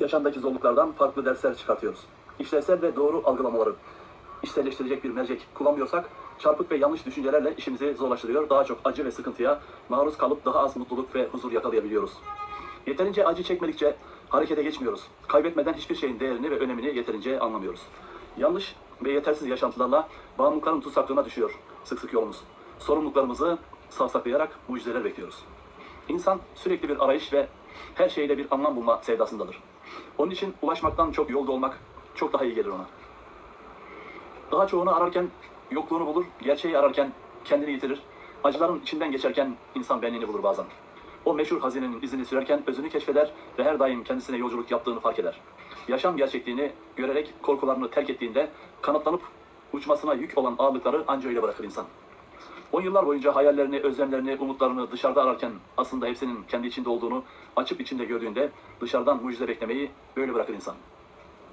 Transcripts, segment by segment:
yaşamdaki zorluklardan farklı dersler çıkartıyoruz. İşlevsel ve doğru algılamaları içselleştirecek bir mercek kullanmıyorsak çarpık ve yanlış düşüncelerle işimizi zorlaştırıyor. Daha çok acı ve sıkıntıya maruz kalıp daha az mutluluk ve huzur yakalayabiliyoruz. Yeterince acı çekmedikçe harekete geçmiyoruz. Kaybetmeden hiçbir şeyin değerini ve önemini yeterince anlamıyoruz. Yanlış ve yetersiz yaşantılarla bağımlılıkların tutsaklığına düşüyor sık sık yolumuz. Sorumluluklarımızı savsaklayarak mucizeler bekliyoruz. İnsan sürekli bir arayış ve her şeyde bir anlam bulma sevdasındadır. Onun için ulaşmaktan çok yolda olmak çok daha iyi gelir ona. Daha çoğunu ararken yokluğunu bulur, gerçeği ararken kendini yitirir. Acıların içinden geçerken insan benliğini bulur bazen. O meşhur hazinenin izini sürerken özünü keşfeder ve her daim kendisine yolculuk yaptığını fark eder. Yaşam gerçekliğini görerek korkularını terk ettiğinde kanatlanıp uçmasına yük olan ağırlıkları anca öyle bırakır insan. On yıllar boyunca hayallerini, özlemlerini, umutlarını dışarıda ararken aslında hepsinin kendi içinde olduğunu açıp içinde gördüğünde dışarıdan mucize beklemeyi böyle bırakır insan.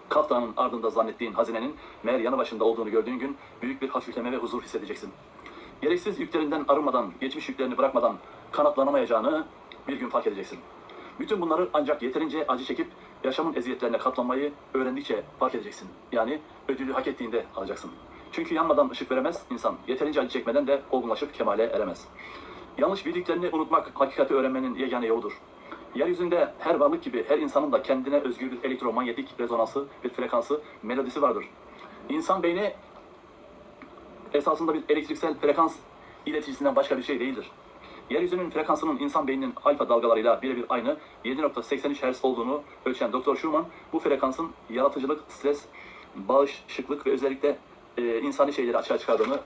Kaf Dağı'nın ardında zannettiğin hazinenin meğer yanı başında olduğunu gördüğün gün büyük bir hafifleme ve huzur hissedeceksin. Gereksiz yüklerinden arınmadan, geçmiş yüklerini bırakmadan kanatlanamayacağını bir gün fark edeceksin. Bütün bunları ancak yeterince acı çekip yaşamın eziyetlerine katlanmayı öğrendikçe fark edeceksin. Yani ödülü hak ettiğinde alacaksın. Çünkü yanmadan ışık veremez insan. Yeterince acı çekmeden de olgunlaşıp kemale eremez. Yanlış bildiklerini unutmak hakikati öğrenmenin yegane yoludur. Yeryüzünde her varlık gibi her insanın da kendine özgü bir elektromanyetik rezonansı, bir frekansı, melodisi vardır. İnsan beyni esasında bir elektriksel frekans ileticisinden başka bir şey değildir. Yeryüzünün frekansının insan beyninin alfa dalgalarıyla birebir aynı 7.83 Hz olduğunu ölçen Dr. Schumann bu frekansın yaratıcılık, stres, bağışıklık ve özellikle e, insani şeyleri açığa çıkardığını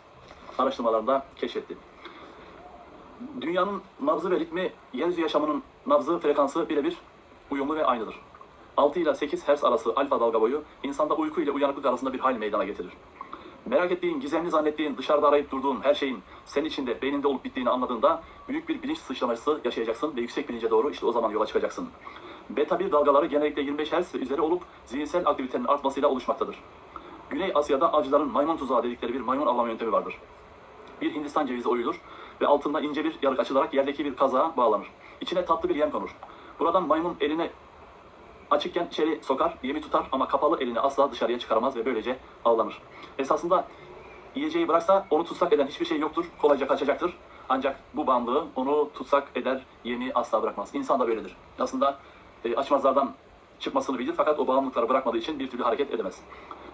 araştırmalarında keşfetti. Dünyanın nabzı ve ritmi yeryüzü yaşamının nabzı frekansı birebir uyumlu ve aynıdır. 6 ile 8 Hz arası alfa dalga boyu insanda uyku ile uyanıklık arasında bir hal meydana getirir. Merak ettiğin, gizemli zannettiğin, dışarıda arayıp durduğun her şeyin senin içinde, beyninde olup bittiğini anladığında büyük bir bilinç sıçraması yaşayacaksın ve yüksek bilince doğru işte o zaman yola çıkacaksın. Beta 1 dalgaları genellikle 25 Hz üzeri olup zihinsel aktivitenin artmasıyla oluşmaktadır. Güney Asya'da avcıların maymun tuzağı dedikleri bir maymun avlama yöntemi vardır. Bir Hindistan cevizi oyulur ve altında ince bir yarık açılarak yerdeki bir kazağa bağlanır. İçine tatlı bir yem konur. Buradan maymun eline açıkken içeri sokar, yemi tutar ama kapalı elini asla dışarıya çıkaramaz ve böylece avlanır. Esasında yiyeceği bıraksa onu tutsak eden hiçbir şey yoktur, kolayca kaçacaktır. Ancak bu bağımlılığı onu tutsak eder, yemi asla bırakmaz. İnsan da böyledir. Aslında e, açmazlardan çıkmasını bilir fakat o bağımlılıkları bırakmadığı için bir türlü hareket edemez.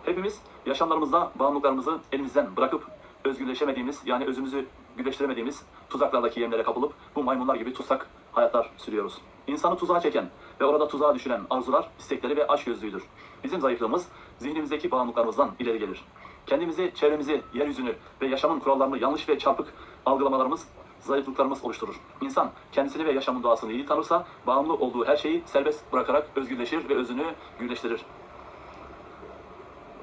Hepimiz yaşamlarımızda bağımlılıklarımızı elimizden bırakıp özgürleşemediğimiz yani özümüzü güleştiremediğimiz tuzaklardaki yemlere kapılıp bu maymunlar gibi tutsak hayatlar sürüyoruz. İnsanı tuzağa çeken ve orada tuzağa düşüren arzular, istekleri ve açgözlüğüdür. Bizim zayıflığımız zihnimizdeki bağımlılıklarımızdan ileri gelir. Kendimizi, çevremizi, yeryüzünü ve yaşamın kurallarını yanlış ve çarpık algılamalarımız zayıflıklarımız oluşturur. İnsan kendisini ve yaşamın doğasını iyi tanırsa bağımlı olduğu her şeyi serbest bırakarak özgürleşir ve özünü gürleştirir.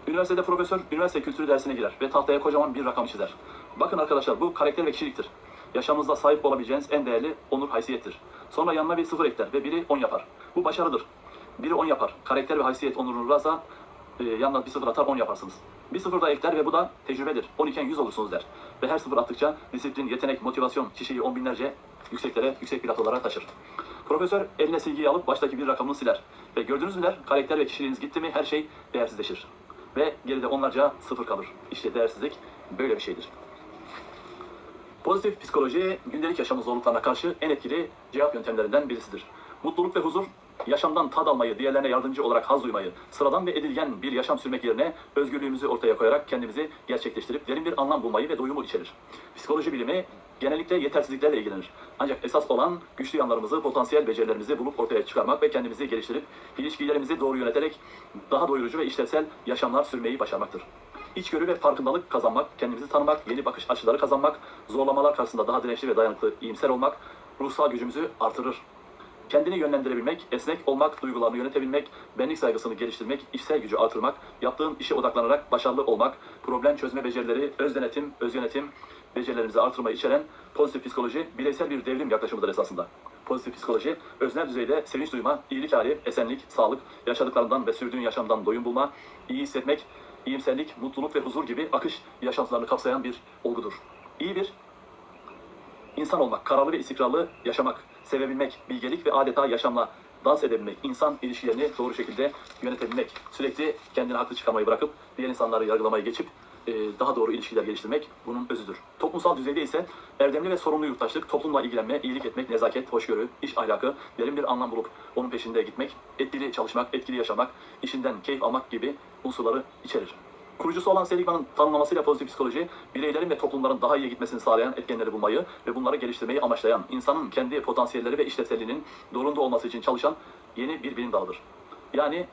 Üniversitede profesör üniversite kültürü dersine girer ve tahtaya kocaman bir rakam çizer. Bakın arkadaşlar bu karakter ve kişiliktir. Yaşamınızda sahip olabileceğiniz en değerli onur haysiyettir. Sonra yanına bir sıfır ekler ve biri 10 yapar. Bu başarıdır. Biri 10 yapar. Karakter ve haysiyet onurunu varsa e, yanına bir sıfır atar 10 yaparsınız. Bir sıfır da ekler ve bu da tecrübedir. 10 iken 100 olursunuz der. Ve her sıfır attıkça disiplin, yetenek, motivasyon kişiyi on binlerce yükseklere, yüksek platolara taşır. Profesör eline silgiyi alıp baştaki bir rakamını siler. Ve gördünüz mü karakter ve kişiliğiniz gitti mi her şey değersizleşir. Ve geride onlarca sıfır kalır. İşte değersizlik böyle bir şeydir. Pozitif psikoloji gündelik yaşamın zorluklarına karşı en etkili cevap yöntemlerinden birisidir. Mutluluk ve huzur, yaşamdan tad almayı, diğerlerine yardımcı olarak haz duymayı, sıradan ve edilgen bir yaşam sürmek yerine özgürlüğümüzü ortaya koyarak kendimizi gerçekleştirip derin bir anlam bulmayı ve doyumu içerir. Psikoloji bilimi genellikle yetersizliklerle ilgilenir. Ancak esas olan güçlü yanlarımızı, potansiyel becerilerimizi bulup ortaya çıkarmak ve kendimizi geliştirip ilişkilerimizi doğru yöneterek daha doyurucu ve işlevsel yaşamlar sürmeyi başarmaktır. İçgörü ve farkındalık kazanmak, kendimizi tanımak, yeni bakış açıları kazanmak, zorlamalar karşısında daha dirençli ve dayanıklı, iyimser olmak, ruhsal gücümüzü artırır. Kendini yönlendirebilmek, esnek olmak, duygularını yönetebilmek, benlik saygısını geliştirmek, içsel gücü artırmak, yaptığın işe odaklanarak başarılı olmak, problem çözme becerileri, öz denetim, öz yönetim becerilerimizi artırmayı içeren pozitif psikoloji bireysel bir devrim yaklaşımıdır esasında. Pozitif psikoloji, öznel düzeyde sevinç duyma, iyilik hali, esenlik, sağlık, yaşadıklarından ve sürdüğün yaşamdan doyum bulma, iyi hissetmek, iyimserlik, mutluluk ve huzur gibi akış yaşantılarını kapsayan bir olgudur. İyi bir insan olmak, kararlı ve istikrarlı yaşamak, sevebilmek, bilgelik ve adeta yaşamla dans edebilmek, insan ilişkilerini doğru şekilde yönetebilmek, sürekli kendini haklı çıkarmayı bırakıp diğer insanları yargılamayı geçip e, daha doğru ilişkiler geliştirmek bunun özüdür. Toplumsal düzeyde ise erdemli ve sorumlu yurttaşlık, toplumla ilgilenme, iyilik etmek, nezaket, hoşgörü, iş ahlakı, derin bir anlam bulup onun peşinde gitmek, etkili çalışmak, etkili yaşamak, işinden keyif almak gibi unsurları içerir. Kurucusu olan Seligman'ın tanımlamasıyla pozitif psikoloji, bireylerin ve toplumların daha iyi gitmesini sağlayan etkenleri bulmayı ve bunları geliştirmeyi amaçlayan, insanın kendi potansiyelleri ve işlevselliğinin doğrunda olması için çalışan yeni bir bilim dalıdır. Yani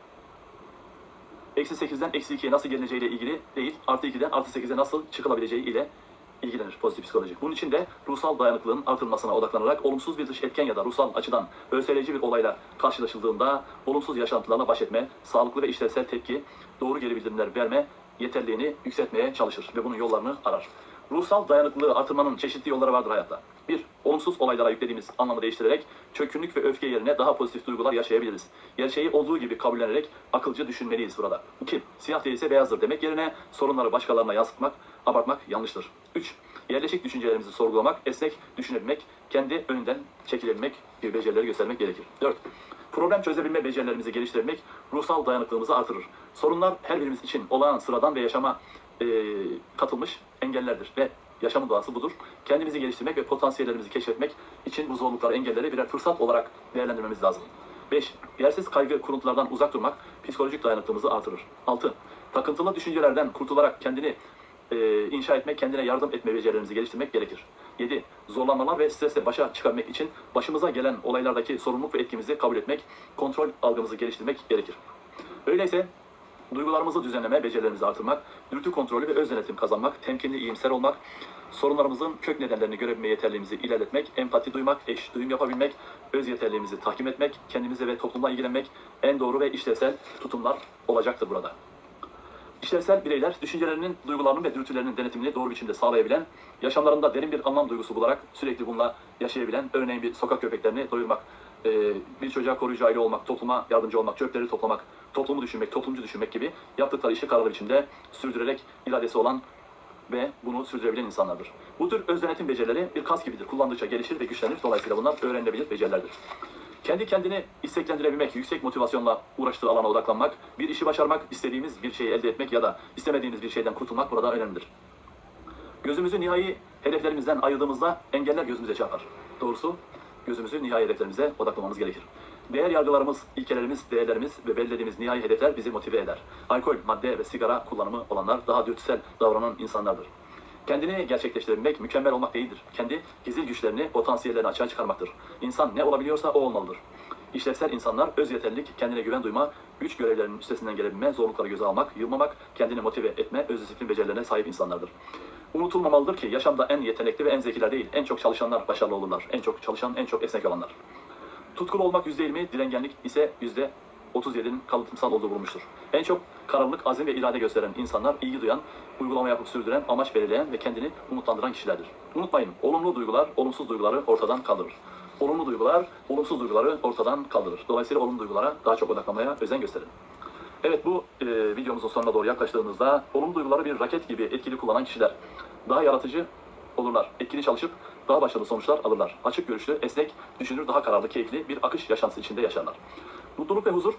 eksi 8'den eksi 2'ye nasıl gelineceğiyle ilgili değil, artı 2'den artı 8'e nasıl çıkılabileceği ile ilgilenir pozitif psikoloji. Bunun için de ruhsal dayanıklılığın artırılmasına odaklanarak olumsuz bir dış etken ya da ruhsal açıdan örseleyici bir olayla karşılaşıldığında olumsuz yaşantılarla baş etme, sağlıklı ve işlevsel tepki, doğru geri bildirimler verme yeterliğini yükseltmeye çalışır ve bunun yollarını arar. Ruhsal dayanıklılığı artırmanın çeşitli yolları vardır hayatta. Bir, olumsuz olaylara yüklediğimiz anlamı değiştirerek çökkünlük ve öfke yerine daha pozitif duygular yaşayabiliriz. Gerçeği olduğu gibi kabullenerek akılcı düşünmeliyiz burada. İki, siyah değilse beyazdır demek yerine sorunları başkalarına yansıtmak, abartmak yanlıştır. Üç, yerleşik düşüncelerimizi sorgulamak, esnek düşünebilmek, kendi önünden çekilebilmek gibi becerileri göstermek gerekir. Dört, problem çözebilme becerilerimizi geliştirmek ruhsal dayanıklılığımızı artırır. Sorunlar her birimiz için olağan, sıradan ve yaşama e, katılmış engellerdir ve yaşamın doğası budur. Kendimizi geliştirmek ve potansiyellerimizi keşfetmek için bu zorlukları, engelleri birer fırsat olarak değerlendirmemiz lazım. 5. Yersiz kaygı, kuruntulardan uzak durmak psikolojik dayanıklılığımızı artırır. 6. Takıntılı düşüncelerden kurtularak kendini e, inşa etmek, kendine yardım etme becerilerimizi geliştirmek gerekir. 7. Zorlanmalar ve stresle başa çıkabilmek için başımıza gelen olaylardaki sorumluluk ve etkimizi kabul etmek, kontrol algımızı geliştirmek gerekir. Öyleyse duygularımızı düzenleme, becerilerimizi artırmak, dürtü kontrolü ve öz denetim kazanmak, temkinli, iyimser olmak, sorunlarımızın kök nedenlerini görebilme yeterliğimizi ilerletmek, empati duymak, eş duyum yapabilmek, öz yeterliğimizi tahkim etmek, kendimize ve toplumla ilgilenmek en doğru ve işlevsel tutumlar olacaktır burada. İşlevsel bireyler düşüncelerinin, duygularının ve dürtülerinin denetimini doğru biçimde sağlayabilen, yaşamlarında derin bir anlam duygusu bularak sürekli bununla yaşayabilen, örneğin bir sokak köpeklerini doyurmak, e, bir çocuğa koruyucu aile olmak, topluma yardımcı olmak, çöpleri toplamak, toplumu düşünmek, toplumcu düşünmek gibi yaptıkları işi kararlı biçimde sürdürerek iradesi olan ve bunu sürdürebilen insanlardır. Bu tür öz denetim becerileri bir kas gibidir. Kullandıkça gelişir ve güçlenir. Dolayısıyla bunlar öğrenilebilir becerilerdir. Kendi kendini isteklendirebilmek, yüksek motivasyonla uğraştığı alana odaklanmak, bir işi başarmak, istediğimiz bir şeyi elde etmek ya da istemediğimiz bir şeyden kurtulmak burada önemlidir. Gözümüzü nihai hedeflerimizden ayırdığımızda engeller gözümüze çarpar. Doğrusu gözümüzü nihai hedeflerimize odaklamamız gerekir. Değer yargılarımız, ilkelerimiz, değerlerimiz ve belirlediğimiz nihai hedefler bizi motive eder. Alkol, madde ve sigara kullanımı olanlar daha dürtüsel davranan insanlardır. Kendini gerçekleştirebilmek mükemmel olmak değildir. Kendi gizli güçlerini, potansiyellerini açığa çıkarmaktır. İnsan ne olabiliyorsa o olmalıdır. İşlevsel insanlar öz yeterlilik, kendine güven duyma, güç görevlerinin üstesinden gelebilme, zorlukları göze almak, yılmamak, kendini motive etme, öz disiplin becerilerine sahip insanlardır. Unutulmamalıdır ki yaşamda en yetenekli ve en zekiler değil, en çok çalışanlar başarılı olurlar. En çok çalışan, en çok esnek olanlar. Tutkulu olmak %20, direngenlik ise %37'nin kalıtımsal olduğu bulunmuştur. En çok kararlılık, azim ve irade gösteren insanlar, ilgi duyan, uygulama yapıp sürdüren, amaç belirleyen ve kendini umutlandıran kişilerdir. Unutmayın, olumlu duygular, olumsuz duyguları ortadan kaldırır. Olumlu duygular, olumsuz duyguları ortadan kaldırır. Dolayısıyla olumlu duygulara daha çok odaklanmaya özen gösterin. Evet bu e, videomuzun sonuna doğru yaklaştığımızda olumlu duyguları bir raket gibi etkili kullanan kişiler daha yaratıcı olurlar. Etkili çalışıp daha başarılı sonuçlar alırlar. Açık görüşlü, esnek, düşünür, daha kararlı, keyifli bir akış yaşantısı içinde yaşarlar. Mutluluk ve huzur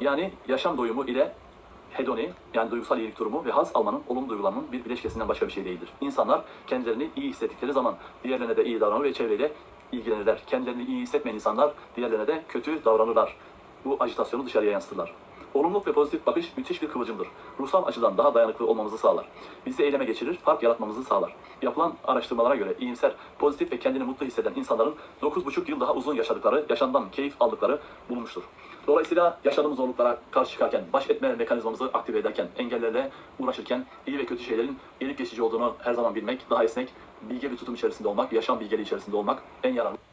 yani yaşam doyumu ile hedoni yani duygusal iyilik durumu ve haz almanın olumlu duygularının bir bileşkesinden başka bir şey değildir. İnsanlar kendilerini iyi hissettikleri zaman diğerlerine de iyi davranır ve çevreyle ilgilenirler. Kendilerini iyi hissetmeyen insanlar diğerlerine de kötü davranırlar. Bu ajitasyonu dışarıya yansıtırlar. Olumluluk ve pozitif bakış müthiş bir kıvılcımdır. Ruhsal açıdan daha dayanıklı olmamızı sağlar. Bizi eyleme geçirir, fark yaratmamızı sağlar. Yapılan araştırmalara göre iyimser, pozitif ve kendini mutlu hisseden insanların 9,5 yıl daha uzun yaşadıkları, yaşamdan keyif aldıkları bulunmuştur. Dolayısıyla yaşadığımız zorluklara karşı çıkarken, baş etme mekanizmamızı aktive ederken, engellerle uğraşırken iyi ve kötü şeylerin gelip geçici olduğunu her zaman bilmek, daha esnek, bilge bir tutum içerisinde olmak, yaşam bilgeliği içerisinde olmak en yararlı.